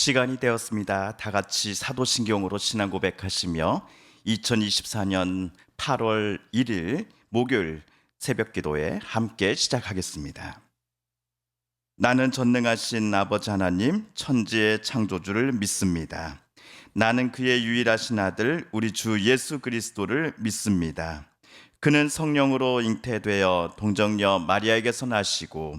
시간이 되었습니다. 다 같이 사도신경으로 신앙 고백하시며 2024년 8월 1일 목요일 새벽 기도에 함께 시작하겠습니다. 나는 전능하신 아버지 하나님 천지의 창조주를 믿습니다. 나는 그의 유일하신 아들 우리 주 예수 그리스도를 믿습니다. 그는 성령으로 잉태되어 동정녀 마리아에게서 나시고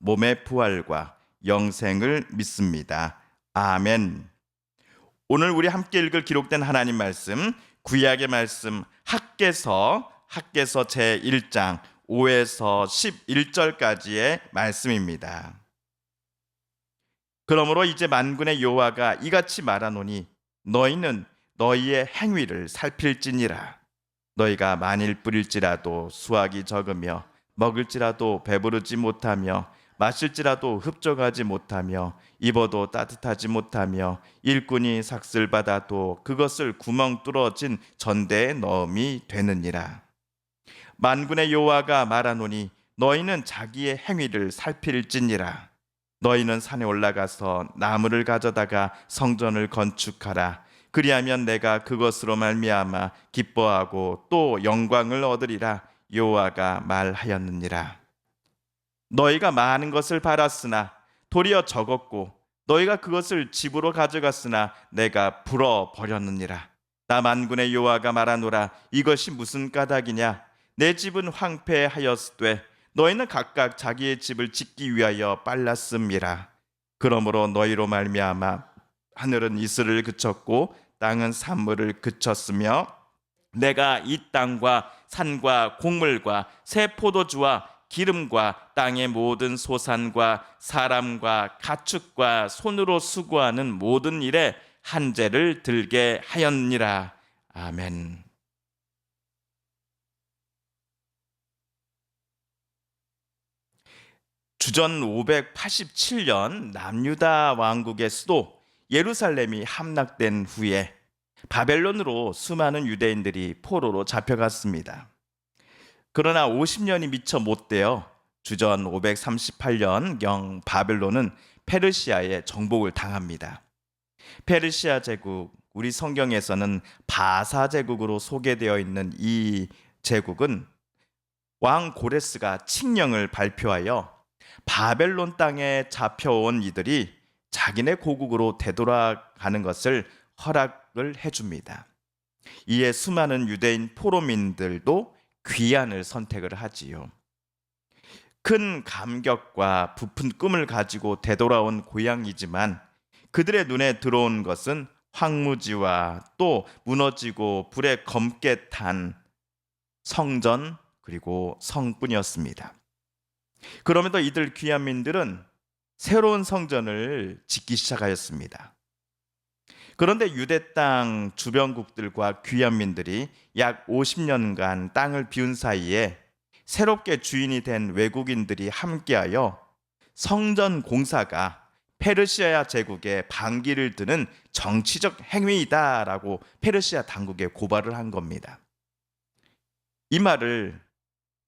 몸의 부활과 영생을 믿습니다. 아멘. 오늘 우리 함께 읽을 기록된 하나님 말씀 구약의 말씀 학계서 학계서 제 1장 5에서 11절까지의 말씀입니다. 그러므로 이제 만군의 여호와가 이같이 말하노니 너희는 너희의 행위를 살필지니라 너희가 만일 뿌릴지라도 수확이 적으며 먹을지라도 배부르지 못하며 마실지라도 흡족하지 못하며 입어도 따뜻하지 못하며 일꾼이 삭슬 받아도 그것을 구멍 뚫어진 전대에 넣음이 되느니라. 만군의 여호와가 말하노니 너희는 자기의 행위를 살필지니라. 너희는 산에 올라가서 나무를 가져다가 성전을 건축하라. 그리하면 내가 그것으로 말미암아 기뻐하고 또 영광을 얻으리라. 여호와가 말하였느니라 너희가 많은 것을 바랐으나 도리어 적었고 너희가 그것을 집으로 가져갔으나 내가 불어 버렸느니라. 나 만군의 여호와가 말하노라. 이것이 무슨 까닭이냐? 내 집은 황폐하였으되 너희는 각각 자기의 집을 짓기 위하여 빨랐음이라 그러므로 너희로 말미암아 하늘은 이슬을 그쳤고 땅은 산물을 그쳤으며 내가 이 땅과 산과 곡물과 새 포도주와 기름과 땅의 모든 소산과 사람과 가축과 손으로 수고하는 모든 일에 한재를 들게 하였느니라 아멘. 주전 587년 남유다 왕국의 수도 예루살렘이 함락된 후에 바벨론으로 수많은 유대인들이 포로로 잡혀갔습니다. 그러나 50년이 미처 못 되어 주전 538년경 바벨론은 페르시아의 정복을 당합니다. 페르시아 제국 우리 성경에서는 바사 제국으로 소개되어 있는 이 제국은 왕 고레스가 칙령을 발표하여 바벨론 땅에 잡혀온 이들이 자기네 고국으로 되돌아가는 것을 허락을 해줍니다. 이에 수많은 유대인 포로민들도 귀환을 선택을 하지요. 큰 감격과 부푼 꿈을 가지고 되돌아온 고향이지만 그들의 눈에 들어온 것은 황무지와 또 무너지고 불에 검게 탄 성전 그리고 성뿐이었습니다. 그럼에도 이들 귀한민들은 새로운 성전을 짓기 시작하였습니다. 그런데 유대 땅 주변국들과 귀한민들이 약 50년간 땅을 비운 사이에 새롭게 주인이 된 외국인들이 함께하여 성전 공사가 페르시아 제국의 반기를 드는 정치적 행위이다라고 페르시아 당국에 고발을 한 겁니다. 이 말을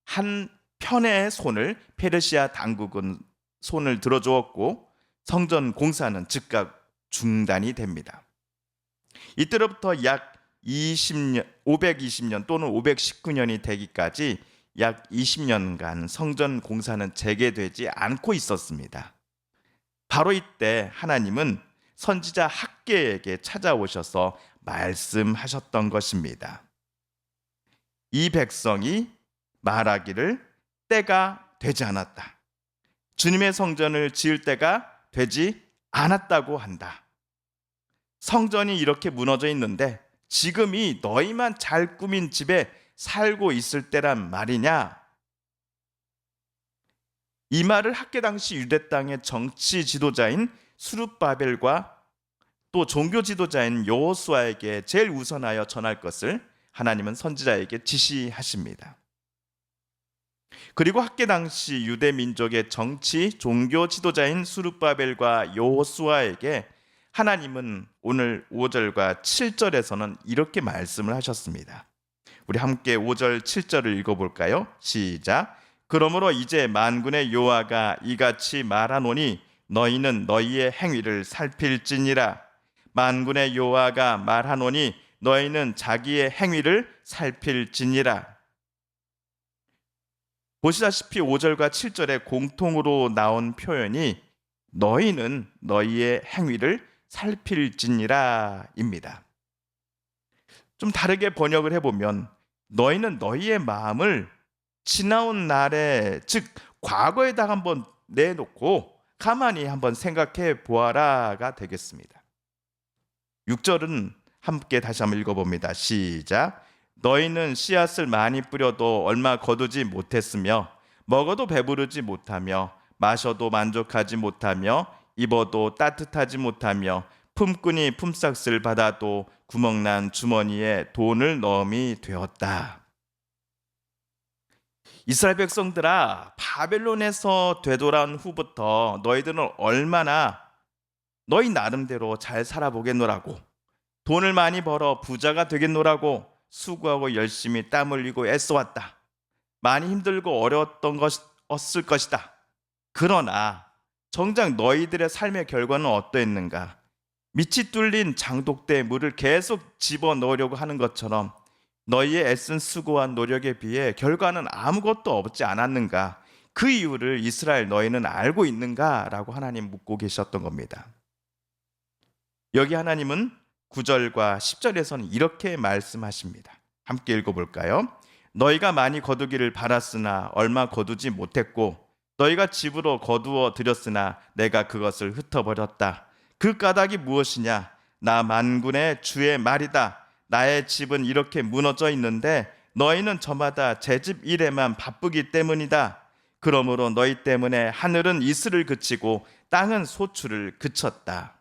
한 편의 손을 페르시아 당국은 손을 들어주었고 성전 공사는 즉각 중단이 됩니다. 이때로부터 약 20년, 520년 또는 519년이 되기까지 약 20년간 성전 공사는 재개되지 않고 있었습니다. 바로 이때 하나님은 선지자 학계에게 찾아오셔서 말씀하셨던 것입니다. 이 백성이 말하기를 때가 되지 않았다. 주님의 성전을 지을 때가 되지 않았다고 한다. 성전이 이렇게 무너져 있는데 지금이 너희만 잘 꾸민 집에 살고 있을 때란 말이냐? 이 말을 학계 당시 유대 땅의 정치 지도자인 수룹바벨과 또 종교 지도자인 여호수아에게 제일 우선하여 전할 것을 하나님은 선지자에게 지시하십니다. 그리고 학계 당시 유대 민족의 정치 종교 지도자인 수르바벨과 여호수아에게 하나님은 오늘 5절과 7절에서는 이렇게 말씀을 하셨습니다. 우리 함께 5절 7절을 읽어 볼까요? 시작. 그러므로 이제 만군의 여호와가 이같이 말하노니 너희는 너희의 행위를 살필지니라. 만군의 여호와가 말하노니 너희는 자기의 행위를 살필지니라. 보시다시피 5절과 7절에 공통으로 나온 표현이 너희는 너희의 행위를 살필지니라입니다. 좀 다르게 번역을 해보면 너희는 너희의 마음을 지나온 날에 즉 과거에다 한번 내놓고 가만히 한번 생각해 보아라가 되겠습니다. 6절은 함께 다시 한번 읽어봅니다. 시작. 너희는 씨앗을 많이 뿌려도 얼마 거두지 못했으며 먹어도 배부르지 못하며 마셔도 만족하지 못하며 입어도 따뜻하지 못하며 품꾼이 품삯을 받아도 구멍난 주머니에 돈을 넣음이 되었다. 이스라엘 백성들아 바벨론에서 되돌아온 후부터 너희들은 얼마나 너희 나름대로 잘 살아보겠노라고 돈을 많이 벌어 부자가 되겠노라고 수고하고 열심히 땀 흘리고 애써왔다. 많이 힘들고 어려웠던 것을 것이다. 그러나 정작 너희들의 삶의 결과는 어떠했는가? 밑이 뚫린 장독대에 물을 계속 집어 넣으려고 하는 것처럼 너희의 애쓴 수고한 노력에 비해 결과는 아무것도 없지 않았는가? 그 이유를 이스라엘 너희는 알고 있는가? 라고 하나님 묻고 계셨던 겁니다. 여기 하나님은 9절과 10절에서는 이렇게 말씀하십니다. 함께 읽어볼까요? 너희가 많이 거두기를 바랐으나 얼마 거두지 못했고 너희가 집으로 거두어 들였으나 내가 그것을 흩어버렸다. 그 까닭이 무엇이냐? 나 만군의 주의 말이다. 나의 집은 이렇게 무너져 있는데 너희는 저마다 제 집 일에만 바쁘기 때문이다. 그러므로 너희 때문에 하늘은 이슬을 그치고 땅은 소출을 그쳤다.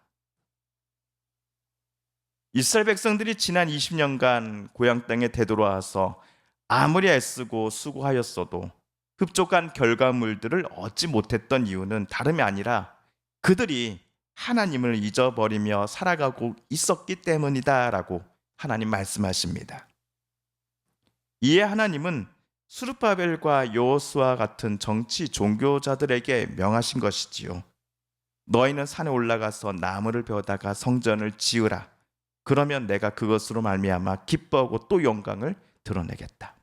이스라엘 백성들이 지난 20년간 고향 땅에 되돌아와서 아무리 애쓰고 수고하였어도 흡족한 결과물들을 얻지 못했던 이유는 다름이 아니라 그들이 하나님을 잊어버리며 살아가고 있었기 때문이다라고 하나님 말씀하십니다. 이에 하나님은 수르바벨과 요호수아 같은 정치 종교자들에게 명하신 것이지요. 너희는 산에 올라가서 나무를 베어다가 성전을 지으라. 그러면 내가 그것으로 말미암아 기뻐하고 또 영광을 드러내겠다.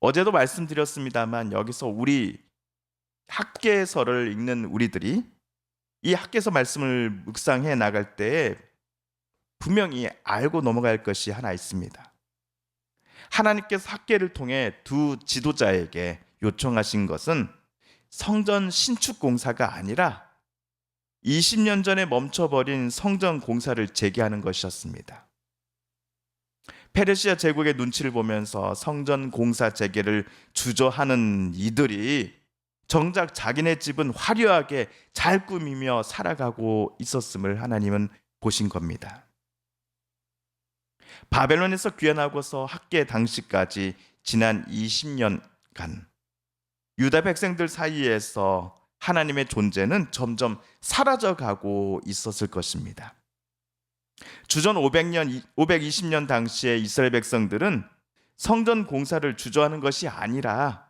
어제도 말씀드렸습니다만 여기서 우리 학계서를 읽는 우리들이 이 학계서 말씀을 묵상해 나갈 때에 분명히 알고 넘어갈 것이 하나 있습니다. 하나님께서 학계를 통해 두 지도자에게 요청하신 것은 성전 신축 공사가 아니라 20년 전에 멈춰버린 성전 공사를 재개하는 것이었습니다. 페르시아 제국의 눈치를 보면서 성전 공사 재개를 주저하는 이들이 정작 자기네 집은 화려하게 잘 꾸미며 살아가고 있었음을 하나님은 보신 겁니다. 바벨론에서 귀환하고서 학계 당시까지 지난 20년간 유다 백성들 사이에서 하나님의 존재는 점점 사라져가고 있었을 것입니다. 주전 500년 520년 당시에 이스라엘 백성들은 성전 공사를 주저하는 것이 아니라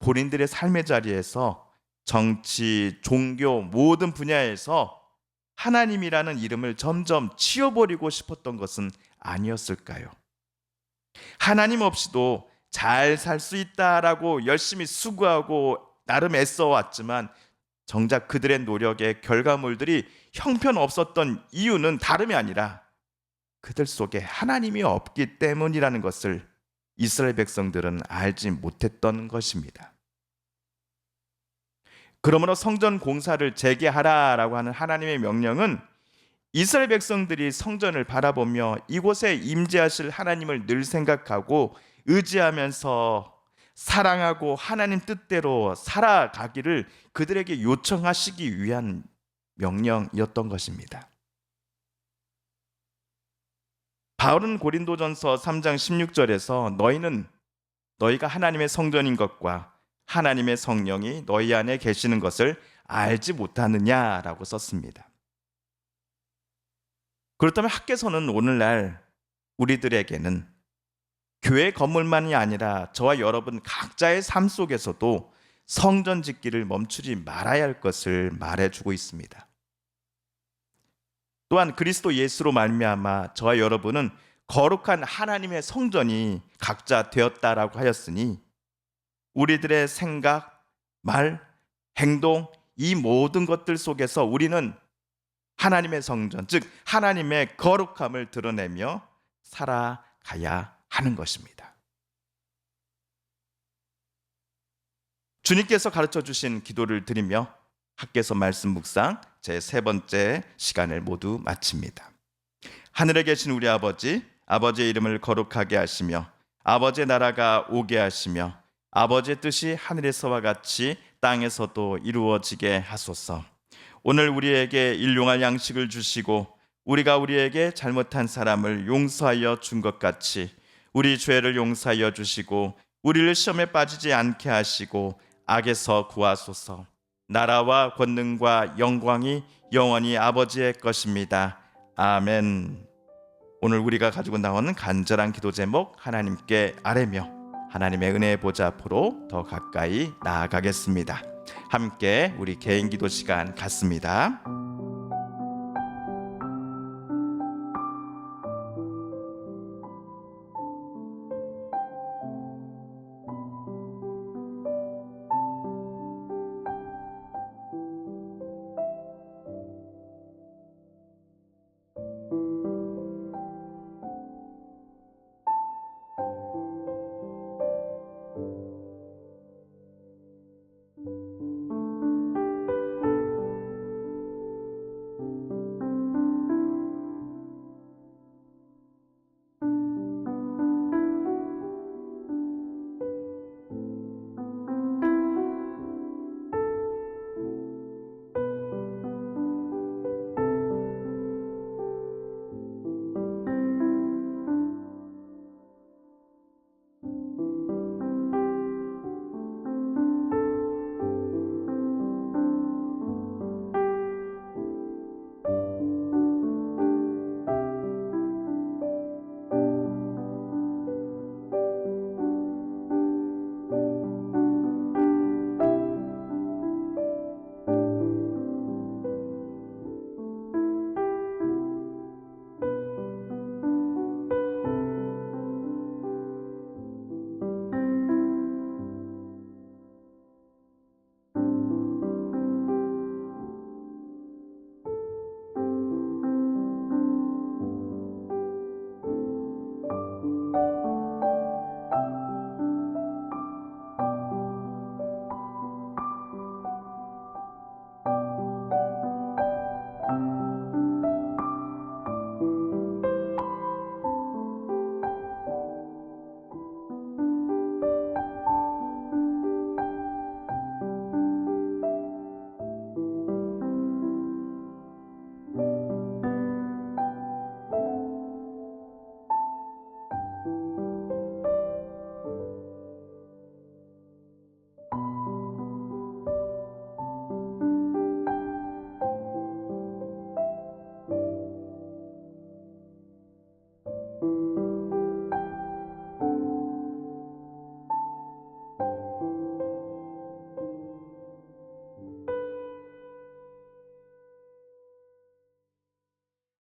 본인들의 삶의 자리에서 정치, 종교 모든 분야에서 하나님이라는 이름을 점점 치워버리고 싶었던 것은 아니었을까요? 하나님 없이도 잘 살 수 있다라고 열심히 수고하고 나름 애써 왔지만 정작 그들의 노력의 결과물들이 형편없었던 이유는 다름이 아니라 그들 속에 하나님이 없기 때문이라는 것을 이스라엘 백성들은 알지 못했던 것입니다. 그러므로 성전 공사를 재개하라라고 하는 하나님의 명령은 이스라엘 백성들이 성전을 바라보며 이곳에 임재하실 하나님을 늘 생각하고 의지하면서 사랑하고 하나님 뜻대로 살아가기를 그들에게 요청하시기 위한 명령이었던 것입니다. 바울은 고린도전서 3장 16절에서 너희는 너희가 하나님의 성전인 것과 하나님의 성령이 너희 안에 계시는 것을 알지 못하느냐라고 썼습니다. 그렇다면 학계서는 오늘날 우리들에게는 교회 건물만이 아니라 저와 여러분 각자의 삶 속에서도 성전 짓기를 멈추지 말아야 할 것을 말해주고 있습니다. 또한 그리스도 예수로 말미암아 저와 여러분은 거룩한 하나님의 성전이 각자 되었다라고 하였으니 우리들의 생각, 말, 행동 이 모든 것들 속에서 우리는 하나님의 성전, 즉 하나님의 거룩함을 드러내며 살아가야 하는 것입니다. 주님께서 가르쳐 주신 기도를 드리며 학계서 말씀 묵상 제 세 번째 시간을 모두 마칩니다. 하늘에 계신 우리 아버지, 아버지의 이름을 거룩하게 하시며 아버지의 나라가 오게 하시며 아버지의 뜻이 하늘에서와 같이 땅에서도 이루어지게 하소서. 오늘 우리에게 일용할 양식을 주시고 우리가 우리에게 잘못한 사람을 용서하여 준 것 같이 우리 죄를 용서하여 주시고 우리를 시험에 빠지지 않게 하시고 악에서 구하소서. 나라와 권능과 영광이 영원히 아버지의 것입니다. 아멘. 오늘 우리가 가지고 나오는 간절한 기도 제목 하나님께 아뢰며 하나님의 은혜의 보좌 앞으로 더 가까이 나아가겠습니다. 함께 우리 개인 기도 시간 갖습니다.